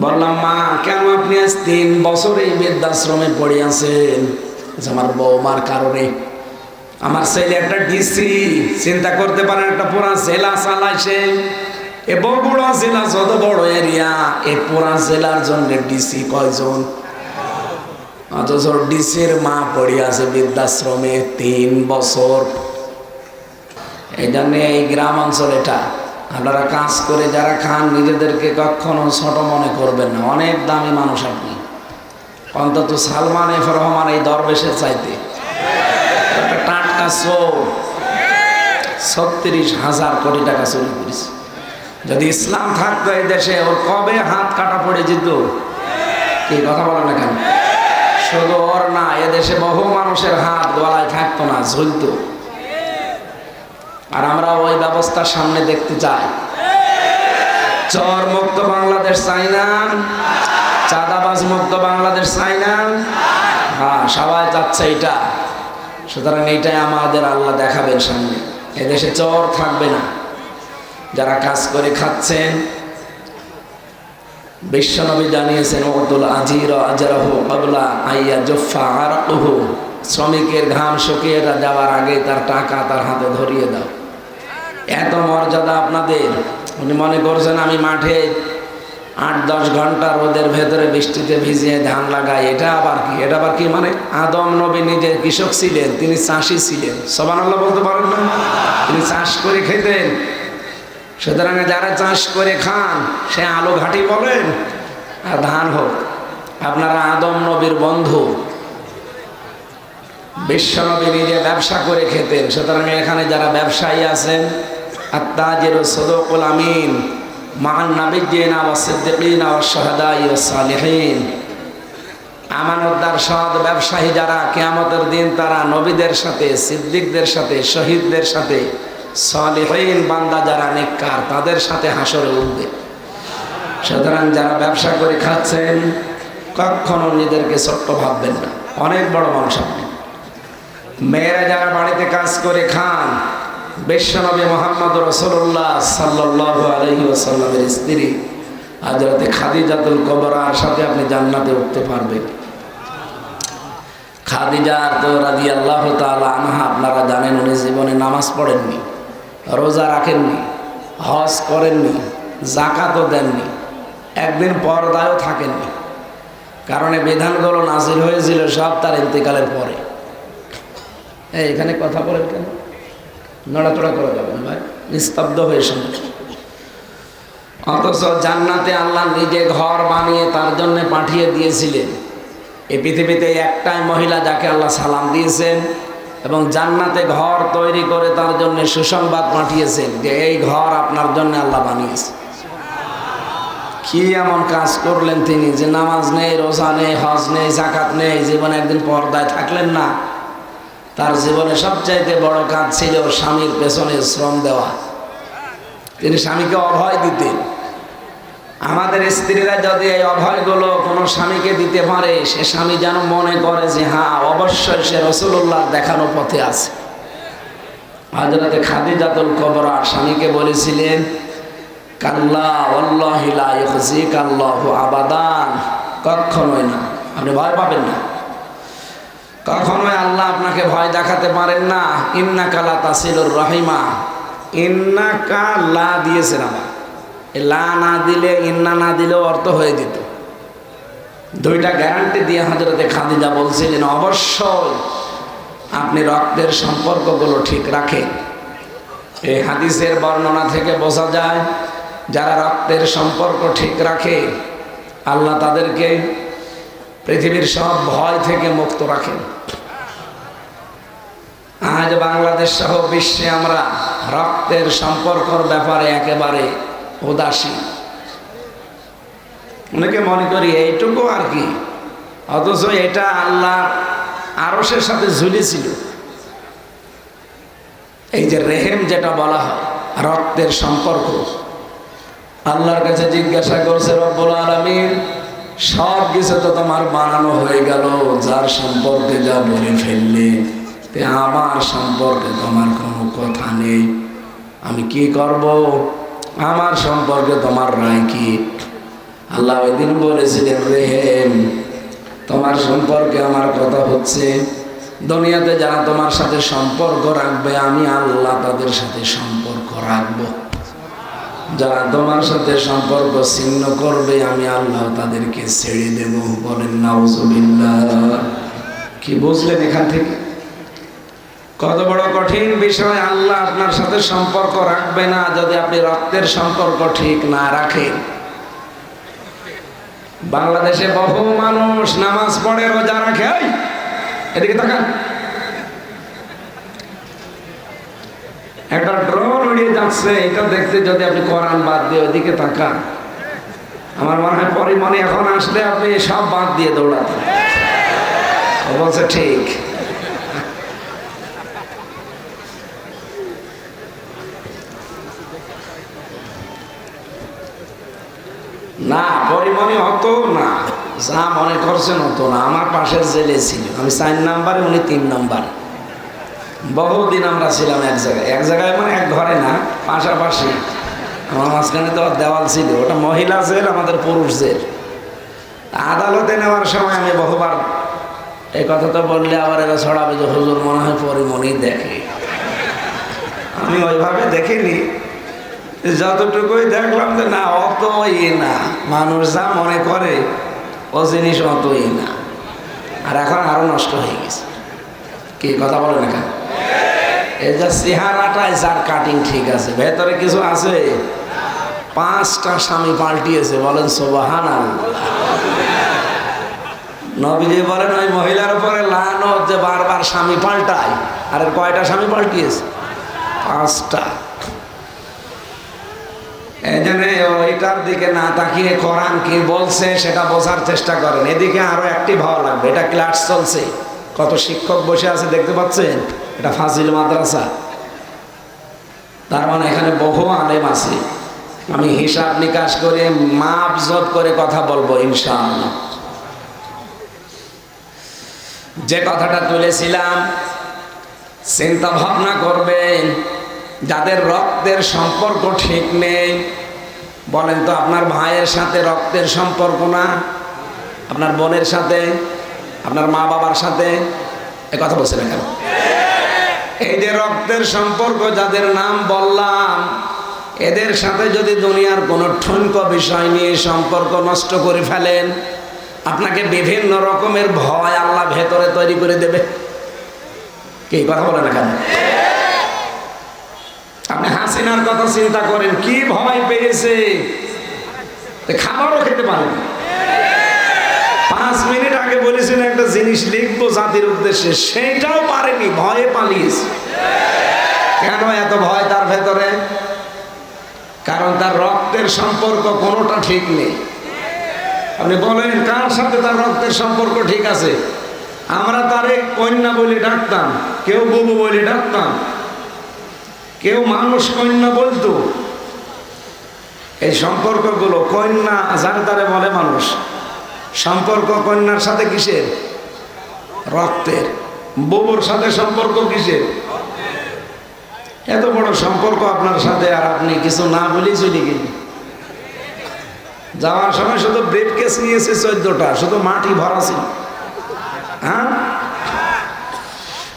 বললাম, মা, কেন আপনি আজ তিন বছর বৃদ্ধাশ্রমে পড়ে আছেন? আমার বৌমার কারণে। আমার ছেলে একটা ডিসি, চিন্তা করতে পারেন একটা পুরা জেলা চালাইছে। এ বগুড়া জেলা যত বড় এরিয়া এই পুরা জেলার জন্য ডিসি কয়জন? অথচ ডিসির মা পড়ে আছে বৃদ্ধাশ্রমে তিন বছর। এই জন্য এই গ্রাম অঞ্চল এটা। আপনারা কাজ করে যারা খান, নিজেদেরকে কখনো ছোট মনে করবেন না। অনেক দামি মানুষ আপনি। অন্তত সালমান এফ রহমান এই দরবেশের চাইতে। একটা টাটকা চোর ছত্রিশ হাজার কোটি টাকা চুরি করেছে। যদি ইসলাম থাকতো এই দেশে, ওর কবে হাত কাটা পড়ে যেত? কি কথা বলেন না কেন? শুধু ওর না এদেশে বহু মানুষের হাত গলায় থাকতো না, ঝুলতো। আর আমরা ওই ব্যবস্থা সামনে দেখতে চাই। চর মুক্ত বাংলাদেশ চাই না। চাঁদাবাজ মুক্ত বাংলাদেশ চাই না। হ্যাঁ সবাই চাচ্ছে এটা সুতরাং এইটাই আমাদের আল্লাহ দেখাবেন সামনে। এদেশে চর থাকবে না। যারা কাজ করে খাচ্ছেন, বিশ্বনবী জানিয়েছেন ওদুল আজির আজরাহু কবলা আইয়া জফা আর শ্রমিকের ঘাম শুকিয়ে যাওয়ার আগে তার টাকা তার হাতে ধরিয়ে দাও। এত মর্যাদা আপনাদের? উনি মনে করছেন আমি মাঠে আট দশ ঘণ্টা রোদের ভেতরে বৃষ্টিতে ভিজিয়ে ধান লাগাই। এটা আবার কি? এটা আবার কি মানে আদম নবী নিজে কৃষক ছিলেন, তিনি চাষি ছিলেন। সবান আল্লাহ বলতে পারেন না? তিনি চাষ করে খেতেন। সুতরাং যারা চাষ করে খান, সে আলু ঘাটি বলেন, আর ধান হোক। আপনারা আদম নবীর বন্ধু। বিশ্বনবী নিজে ব্যবসা করে খেতেন। সুতরাং এখানে যারা ব্যবসায়ী আছেন আত্মাজের সদকুল আমিন মান নাবিজিন আওয়া সিদ্দিকিন আওয়া শাহাদাই ও সালিহিন। আমানতদার সৎ ব্যবসায়ী যারা, কেয়ামতের দিন তারা নবীদের সাথে, সিদ্দিকদের সাথে, শহীদদের সাথে, সলিহীন বান্দা যারা নেককার, তাদের সাথে হাসরে উঠবে। সুতরাং যারা ব্যবসা করে খাচ্ছেন, কখনো নিজেদেরকে ছোট্ট ভাববেন না। অনেক বড় মানুষ আপনি। মেয়েরা যারা বাড়িতে কাজ করে খান বিশ্বনবী মোহাম্মদ রসুল্লাহ সাল্লাহ আলহি ওসাল্লামের স্ত্রী হাজরতে খাদিজাতুল কবরার সাথে আপনি জান্নাতে উঠতে পারবেন। খাদিজা তো রাজি আল্লাহ আনহা, আপনারা জানেন উনি জীবনে নামাজ পড়েননি, রোজা রাখেননি, হজ করেননি জাকাতও দেননি, একদিন পর্দায়ও থাকেননি। কারণ এই বিধানগুলো নাজিল হয়েছিল সব তার ইন্তেকালের পরে। এখানে কথা বলেন কেন? নড়াচড়া করা যাবে না ভাই, নিস্তব্ধ হয়ে শুনে অথচ জান্নাতে আল্লাহ নিজে ঘর বানিয়ে তার জন্য পাঠিয়ে দিয়েছিলেন। এই পৃথিবীতে একটাই মহিলা যাকে আল্লাহ সালাম দিয়েছেন এবং জান্নাতে ঘর তৈরি করে তার জন্য সুসংবাদ পাঠিয়েছেন যে এই ঘর আপনার জন্য আল্লাহ বানিয়েছে। কি এমন কাজ করলেন তিনি যে নামাজ নেই, রোজা নেই, হজ নেই জাকাত নেই, জীবনে একদিন পর্দায় থাকলেন না। তার জীবনে সবচাইতে বড় কাজ ছিল স্বামীর পেছনে শ্রম দেওয়া। তিনি স্বামীকে অভয় দিতেন। আমাদের স্ত্রীরা যদি এই অভয়গুলো কোনো স্বামীকে দিতে পারে, সে স্বামী যেন মনে করে যে হ্যাঁ অবশ্যই সে রসুল্লাহ দেখানো পথে আছে। হাজরাতে খাদিজাতুল কবরা স্বামীকে বলেছিলেন, কাল্লা আবাদান। কখনোই না। আপনি ভয় পাবেন না। কখনোই আল্লাহ আপনাকে ভয় দেখাতে পারেন না। ইন্না কালা তাসিলুর রহিমা। ইন্না কা লা দিয়েছেন আমার লা না দিলে ইন্না না দিলেও অর্থ হয়ে যেত। দুইটা গ্যারান্টি দিয়ে হাজরতে খাদিজা বলছিলেন, অবশ্যই আপনি রক্তের সম্পর্কগুলো ঠিক রাখেন। এই হাদিসের বর্ণনা থেকে বোঝা যায়, যারা রক্তের সম্পর্ক ঠিক রাখে, আল্লাহ তাদেরকে পৃথিবীর সব ভয় থেকে মুক্ত রাখেন। আজ বাংলাদেশ সহ বিশ্বে আমরা রক্তের সম্পর্কর ব্যাপারে একেবারে উদাসীন। অনেকে মনে করি এইটুকু আর কি, অথচ এটা আল্লাহ আরসের সাথে ঝুলেছিল এই যে রেহেম যেটা বলা হয়, রক্তের সম্পর্ক। আল্লাহর কাছে জিজ্ঞাসা করছে, রব্বুল আলমিন সব কিছু তো তোমার বানানো হয়ে গেল, যার সম্পর্কে যা বলে ফেললে। তে আমার সম্পর্কে তোমার কোনো কথা নেই। আমি কি করব? আমার সম্পর্কে তোমার রায় কি? আল্লাহ ওই দিন বলেছিলেন রেহেম তোমার সম্পর্কে আমার কথা হচ্ছে। দুনিয়াতে যারা তোমার সাথে সম্পর্ক রাখবে, আমি আল্লাহ তাদের সাথে সম্পর্ক রাখব। যারা তোমার সাথে সম্পর্ক ছিন্ন করবে, আমি আল্লাহ তাদেরকে ছেড়ে দেব। বলেন, নাউজুবিল্লাহ। কি বুঝলেন এখান থেকে? কত বড় কঠিন বিষয়, আল্লাহ আপনার সাথে সম্পর্ক রাখবে না যদি আপনি রক্তের সম্পর্ক ঠিক না রাখেন। বাংলাদেশে বহু মানুষ নামাজ পড়ে, রোজা রাখে এদিকে তাকান। একটা ড্রোন উড়িয়ে যাচ্ছে, এটা দেখতে যদি আপনি কোরআন বাদ দিয়ে ওইদিকে তাকান, আমার মনে হয় পরিমণি এখন আসলে আপনি সব বাদ দিয়ে দৌড়াতেন। বলছে, ঠিক। না পরিমণি হতো না। যা মনে করছেন হতো না। আমার পাশের জেলে ছিল। আমি চার নাম্বারে, উনি তিন নাম্বার। বহুদিন আমরা ছিলাম এক জায়গায়। এক জায়গায় মানে এক ঘরে না, পাশাপাশি। আমার মাঝখানে তো দেওয়াল ছিল। ওটা মহিলা জেল, আমাদের পুরুষ জেল। আদালতে নেওয়ার সময় আমি বহুবার এই কথা তো বললে আবার এরা ছড়াবে যে, হুজুর মনে হয় পরিমণি দেখে। আমি ওইভাবে দেখিনি। যতটুকুই দেখলাম যে না অত ইয়ে না। মানুষ যা মনে করে, ও জিনিস অত ইয়ে না। আর এখন আরও নষ্ট হয়ে গেছে। কি কথা বলে না কেন? এই যে চেহারাটাই যার কাটিং ঠিক আছে, ভেতরে কিছু আছে? পাঁচটা স্বামী পাল্টিয়েছে, বলেন সোবাহান নবীজি বলেন, ওই মহিলার উপরে লানো যে বারবার স্বামী পাল্টায়। আর কয়টা স্বামী পাল্টিয়েছে? পাঁচটা। এই জন্য ওইটার দিকে না তাকিয়ে কোরআন কি বলছে সেটা বোঝার চেষ্টা করেন। এদিকে আরও অ্যাক্টিভ হওয়া লাগবে। এটা ক্লাস চলছে। কত শিক্ষক বসে আছে দেখতে পাচ্ছেন? এটা ফাজিল মাদ্রাসা। তার মানে এখানে বহু আলেম আছে। আমি হিসাব নিকাশ করে মাপ জব করে কথা বলব ইনশাআল্লাহ। যে কথাটা তুলেছিলাম, চিন্তা ভাবনা করবেন। যাদের রক্তের সম্পর্ক ঠিক নেই, বলেন তো আপনার ভাইয়ের সাথে রক্তের সম্পর্ক না? আপনার বোনের সাথে? আপনার মা বাবার সাথে? এ কথা বলছেন কেন? এই যে রক্তের সম্পর্ক যাদের নাম বললাম, এদের সাথে যদি দুনিয়ার কোনো ঠুনক বিষয় নিয়ে সম্পর্ক নষ্ট করে ফেলেন, আপনাকে বিভিন্ন রকমের ভয় আল্লাহ ভেতরে তৈরি করে দেবে। কি কথা বলে না কেন? হাসিনার কথা চিন্তা করেন, কি ভয় পেয়েছে? খাবারও খেতে পারেন। পাঁচ মিনিট আগে বলেছেন একটা জিনিস, লিখব জাতির উদ্দেশ্যে সেইটাও পারেনি, ভয়ে পালিয়েছে। কেন এত ভয় তার ভেতরে? কারণ তার রক্তের সম্পর্ক কোনোটা ঠিক নেই। আপনি বলেন, কার সাথে তার রক্তের সম্পর্ক ঠিক আছে? আমরা তারে কন্যা বলে ডাকতাম, কেউ বুবু বলে ডাকতাম। কেউ মানুষ কন্যা বলতো, এই সম্পর্কগুলো কন্যা যার দ্বারে বলে মানুষ, সম্পর্ক কন্যার সাথে কিসের? রক্তের। বুবুর সাথে সম্পর্ক কিসের? এত বড় সম্পর্ক আপনার সাথে আর আপনি কিছু না বলেই চলে গেলেন যাওয়ার সময় শুধু ব্রেড কেস নিয়েছে চোদ্দটা, শুধু মাটি ভরা ছিল। হ্যাঁ?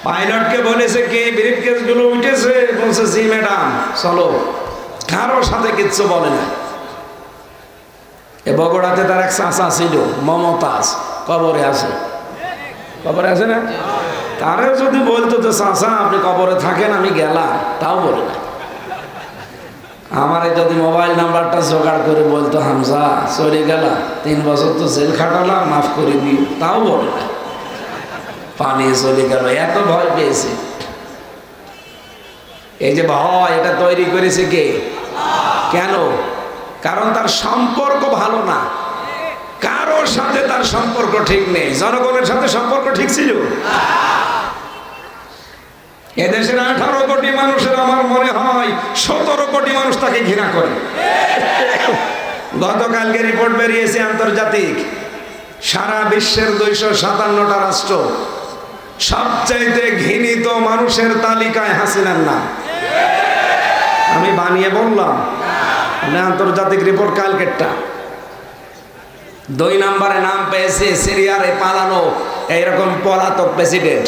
পাইলটকে বলেছে কে? ব্রিফ কেসগুলো উঠেছে, বলছে, জি, ম্যাডাম, চলো। কারোর সাথে কিচ্ছু বলে না। এ বগুড়াতে তার এক চাষা ছিল, মমতাজ, কবরে আছে। কবরে আছে না? তারেও যদি বলতো যে চাষা আপনি কবরে থাকেন, আমি গেলাম। তাও বলে না। আমারে যদি মোবাইল নাম্বারটা জোগাড় করে বলতো, হামজা, চলে গেলাম, তিন বছর তো জেল খাটালাম, মাফ করে দিও। তাও বলে না। পানি চলে গেল, এত ভয় পেয়েছে। এই যে ভয়, এটা তৈরি করেছে কে? কেন? কারণ তার সম্পর্ক ভালো না। কারোর সাথে তার সম্পর্ক ঠিক নেই। জনগণের সাথে সম্পর্ক ঠিক ছিল? এদেশের আঠারো কোটি মানুষের আমার মনে হয় সতেরো কোটি মানুষ তাকে ঘৃণা করে। গতকালকে রিপোর্ট বেরিয়েছে আন্তর্জাতিক। সারা বিশ্বের দুইশো সাতান্নটা রাষ্ট্র সবচাইতে ঘৃণিত মানুষের তালিকায় হাসিনার নাম। আমি বানিয়ে বললাম আন্তর্জাতিক রিপোর্ট কালকেরটা। দুই নম্বরে নাম পেয়েছে সিরিয়ারে পালানো এইরকম পলাতক প্রেসিডেন্ট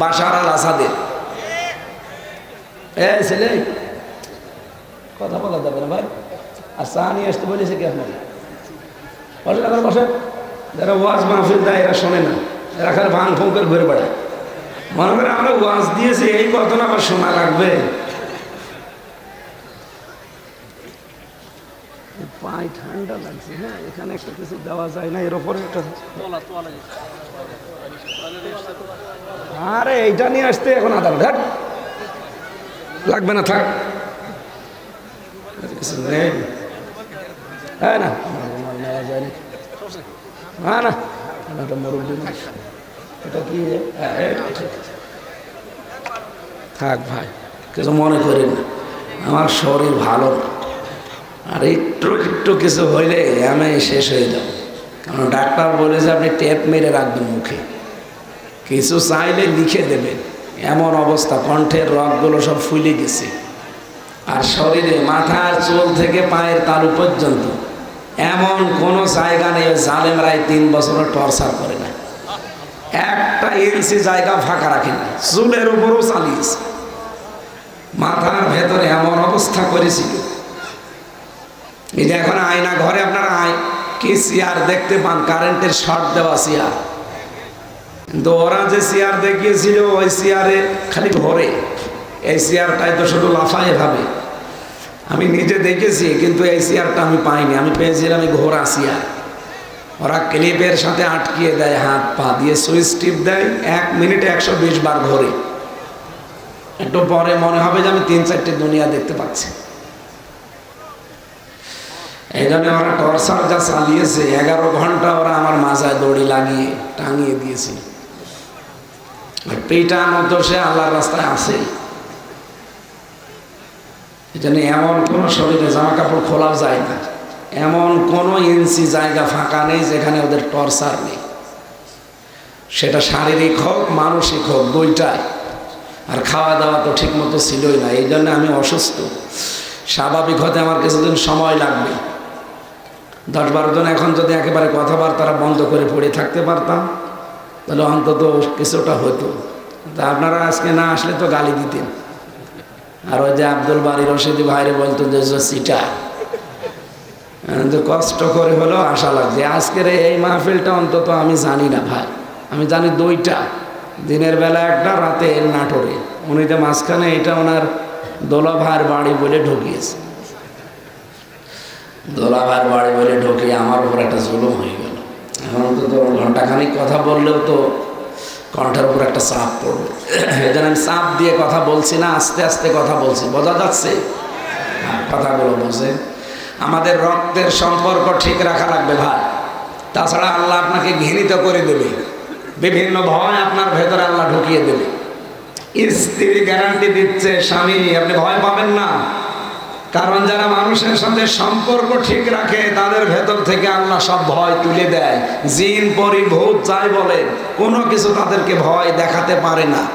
বাশার আল আসাদের। ছেলে, কথা বলা যাবে না ভাই। আর চা নিয়ে আসতে বলেছে কি আপনাকে? বসে বসে যারা ওয়াজ মাহফিল দেয় এরা শোনে না। এরা খালি ভাঙ ফুং করে ঘুরে বেড়ায়। মনে করে আমরা ওয়াজ দিয়েছি এই কথা না আবার শোনা লাগবে পায়ে ঠান্ডা লাগছে হ্যাঁ এখানে একটা কিছু দেওয়া যায় না এর ওপরে একটা আরে এইটা নিয়ে আসতে এখন আধা ঘণ্টা হাট। লাগবে না থাক হ্যাঁ না না না। হ্যাঁ, আছে। থাক ভাই কিছু মনে করি না। আমার শরীর ভালো না। আর একটু একটু কিছু হইলে আমি শেষ হয়ে যাব। কারণ ডাক্তার বলেছে আপনি টেপ মেরে রাখবেন মুখে। কিছু চাইলে লিখে দেবেন। এমন অবস্থা কণ্ঠের রগগুলো সব ফুলে গেছে। আর শরীরে মাথার চুল থেকে পায়ের তালু পর্যন্ত। এমন কোনো জায়গা নেই জালেমরাই তিন বছর টর্চার করে। একটা ইঞ্চি জায়গা ফাঁকা রাখে না, চুলের উপরও চালিয়েছে। মাথার ভেতরে এমন অবস্থা করেছিল এই যে এখন আয়না ঘরে আপনারা আয়, কি চেয়ার দেখতে পান? কারেন্টের শর্ট দেওয়া চেয়ার। কিন্তু ওরা যে চেয়ার দেখিয়েছিল, ওই চেয়ারে খালি ঘরে। এই চেয়ারটাই তো শুধু লাফায় ভাবে। আমি নিজে দেখেছি, কিন্তু এই চেয়ারটা আমি পাইনি। আমি পেয়েছিলাম ঘোড়া চেয়ার। ওরা ক্লিপের সাথে আটকিয়ে দেয়, হাত পা দিয়ে সুইচ টিপ দেয়, এক মিনিটে একশো বিশ বার ঘোরে। একটু পরে মনে হবে যে আমি তিন চারটে দুনিয়া দেখতে পাচ্ছি। এই জন্য ওরা টর্চার যা চালিয়েছে, এগারো ঘণ্টা ওরা আমার মাজায় দড়ি লাগিয়ে টাঙিয়ে দিয়েছে। আর মতো সে আল্লাহর রাস্তায় আসে এই জন্য এমন কোনো শরীরে জামা কাপড় খোলাও যায় না। এমন কোনো ইঞ্চি জায়গা ফাঁকা নেই যেখানে ওদের টর্চার নেই। সেটা শারীরিক হোক, মানসিক হোক, দুইটাই। আর খাওয়া দাওয়া তো ঠিক মতো ছিলই না। এই জন্য আমি অসুস্থ। স্বাভাবিক হতে আমার কিছুদিন সময় লাগবে। দশ বারো জন এখন যদি একেবারে কথাবার্তা বন্ধ করে পড়ে থাকতে পারতাম, তাহলে অন্তত কিছুটা হতো। তা আপনারা আজকে না আসলে তো গালি দিতেন। আর ওই যে আব্দুল বাড়ির রশিদি ভাইরে বলতো যে সিটা যে কষ্ট করে হলেও আশা লাগছে। আজকের এই মাহফিলটা অন্তত আমি জানি না ভাই। আমি জানি দুইটা। দিনের বেলা একটা রাতে নাটোরে। উনি যে মাঝখানে এটা ওনার দোলাভার বাড়ি বলে ঢুকিয়েছে। দোলাভার বাড়ি বলে ঢোকে আমার উপর একটা জুলুম হয়ে গেল। এখন তো ঘন্টাখানিক কথা বললেও তো কণ্ঠের উপর একটা চাপ পড়বে। জন্য আমি চাপ দিয়ে কথা বলছি না আস্তে আস্তে কথা বলছি। বোঝা যাচ্ছে? হ্যাঁ, কথাগুলো বোঝে। আমাদের রক্তের সম্পর্ক ঠিক রাখা লাগবে ভাই। তাছাড়া আল্লাহ আপনাকে ঘৃণিত করে দেবে। বিভিন্ন ভয় আপনার ভেতরে আল্লাহ ঢুকিয়ে দেবে। স্ত্রী গ্যারান্টি দিচ্ছে, স্বামী, আপনি ভয় পাবেন না। কারণ যারা মানুষের সাথে সম্পর্ক ঠিক রাখে, তাদের ভেতর থেকে আল্লাহ সব ভয় তুলে দেয়। জিন পরি ভূত যাই বলে, কোনো কিছু তাদেরকে ভয় দেখাতে পারে না।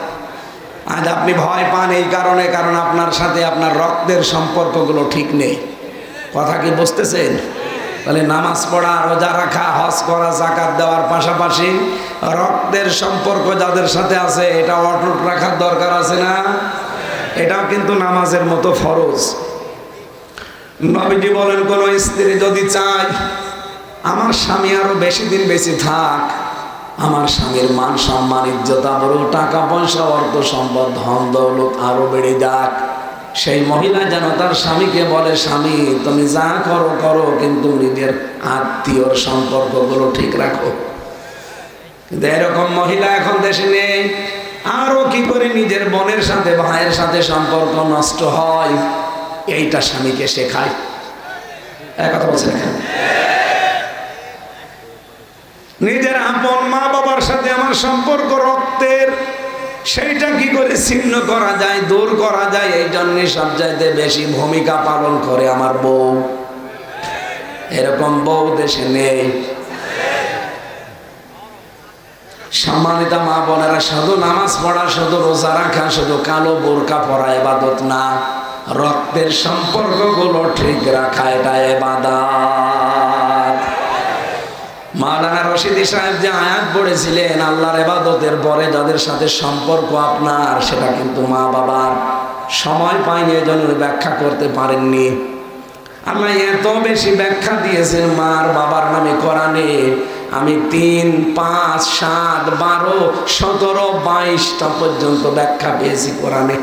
আজ আপনি ভয় পান এই কারণে, কারণ আপনার সাথে আপনার রক্তের সম্পর্কগুলো ঠিক নেই। কথা কি বুঝতেছেন? তাহলে নামাজ পড়া, রোজা রাখা, হজ করা জাকাত দেওয়ার পাশাপাশি রক্তের সম্পর্ক যাদের সাথে আছে, এটা অটুট রাখার দরকার আছে না? এটাও কিন্তু নামাজের মতো ফরজ। নবীজি বলেন, কোন স্ত্রী যদি চায়, আমার স্বামী আরও বেশি দিন বেশি থাক, আমার স্বামীর মান সম্মান, ইজ্জত আরও টাকা পয়সা অর্থ সম্পদ ধন দৌলত আরও বেড়ে যাক। সেই মহিলা যেন তার স্বামীকে বলে, স্বামী, তুমি যা করো করো, কিন্তু নিজের আত্মীয়র সম্পর্কগুলো ঠিক রাখো। কিন্তু এরকম মহিলা এখন দেশে নেই। আরও কি করে নিজের বোনের সাথে, ভাইয়ের সাথে সম্পর্ক নষ্ট হয়? এইটা স্বামীকে শেখায়। কথা বলছে নিজের আপন মা বাবার সাথে আমার সম্পর্ক রক্তের সেইটা কি করে ছিন্ন করা যায়, দূর করা যায়? এই জন্য সব চাইতে বেশি ভূমিকা পালন করে আমার বউ। এরকম বউ দেশে নেই। সম্মানিত মা বোনেরা, শুধু নামাজ পড়া, শুধু রোজা রাখা, শুধু কালো বোরকা পরা এবাদত না। রক্তের সম্পর্কগুলো ঠিক রাখা, এটা এবাদাত। মাওলানা রশিদি সাহেব যে আয়াত পড়েছিলেন, আল্লাহর এবাদতের পরে যাদের সাথে সম্পর্ক আপনার, সেটা কিন্তু মা বাবার। সময় পায়নি জন্য ব্যাখ্যা করতে পারেননি। আল্লাহ এত বেশি ব্যাখ্যা দিয়েছেন, মার বাবার নামে কোরআনে। আমি তিন, পাঁচ, সাত, বারো, সতেরো, বাইশটা পর্যন্ত ব্যাখ্যা পেয়েছি কোরআনে।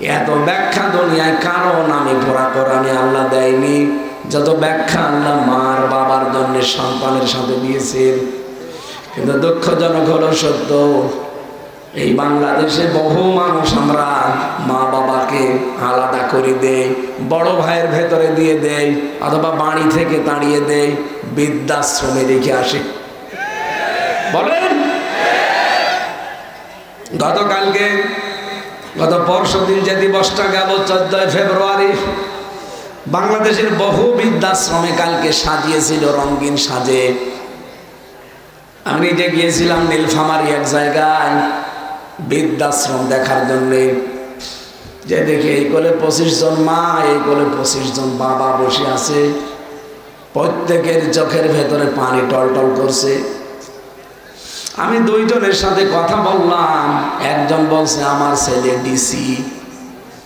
এত ব্যাখ্যা দুনিয়ায় কারও নামে পড়া কোরআনে আল্লাহ দেয়নি। যত ব্যাখ্যা আল্লাহ মার বাবার জন্য সন্তানের সাথে দিয়েছেন, কিন্তু দুঃখজনক হলো সত্য, এই বাংলাদেশে বহু মানুষ আমরা মা বাবাকে আলাদা করে দেই, বড় ভাইয়ের ভেতরে দিয়ে দেই, অথবা বাড়ি থেকে তাড়িয়ে দেই, বৃদ্ধাশ্রমে রেখে আসে। বলেন? গতকালকে, গত পরশু দিন যে দিবসটা গেল, চোদ্দই ফেব্রুয়ারি বাংলাদেশের বহু বৃদ্ধাশ্রমে কালকে সাজিয়েছিল রঙিন সাজে। আমি নিজে গিয়েছিলাম নীলফামারি এক জায়গায় বৃদ্ধাশ্রম দেখার জন্যে। যে দেখি এই কোলে পঁচিশ জন মা, এই কোলে পঁচিশ জন বাবা বসে আছে। প্রত্যেকের চোখের ভেতরে পানি টলটল করছে। আমি দুইজনের সাথে কথা বললাম। একজন বলছে, আমার ছেলে ডিসি।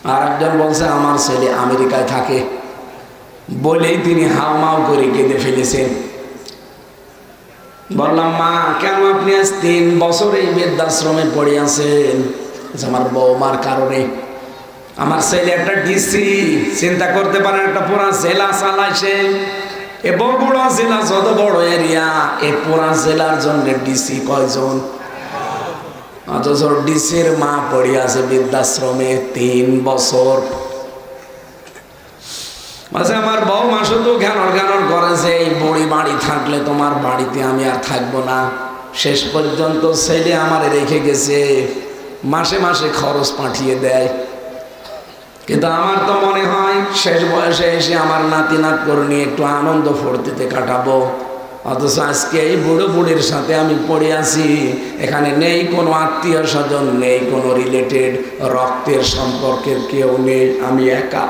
আর একজন বলছে, আমার ছেলে আমেরিকায় থাকে। বলেই তিনি হাওমাও করে কেঁদে ফেলেছেন। বললাম মা কেন আপনি আজ তিন বছর এই বৃদ্ধাশ্রমে পড়ে আছেন? বলছে, আমার বৌমার কারণে। আমার ছেলে একটা ডিসি চিন্তা করতে পারেন একটা পুরা জেলা চালাইছে। এ বগুড়া জেলা যত বড় এরিয়া এ পুরা জেলার জন্য ডিসি কয়জন? অথচ ডিসির মা পড়ে আছে বৃদ্ধাশ্রমে তিন বছর। মাঝে আমার বৌমা শুধু ঘ্যানর ঘ্যানর করেছে এই বুড়ি বাড়ি থাকলে তোমার বাড়িতে আমি আর থাকব না। শেষ পর্যন্ত ছেলে আমার রেখে গেছে, মাসে মাসে খরচ পাঠিয়ে দেয়। কিন্তু আমার তো মনে হয় শেষ বয়সে এসে আমার নাতি নাত করে নিয়ে একটু আনন্দ ফুর্তিতে কাটাবো। অথচ আজকে এই বুড়ো বুড়ির সাথে আমি পড়ে আছি। এখানে নেই কোনো আত্মীয় স্বজন, নেই কোনো রিলেটেড রক্তের সম্পর্কের কেউ নেই, আমি একা।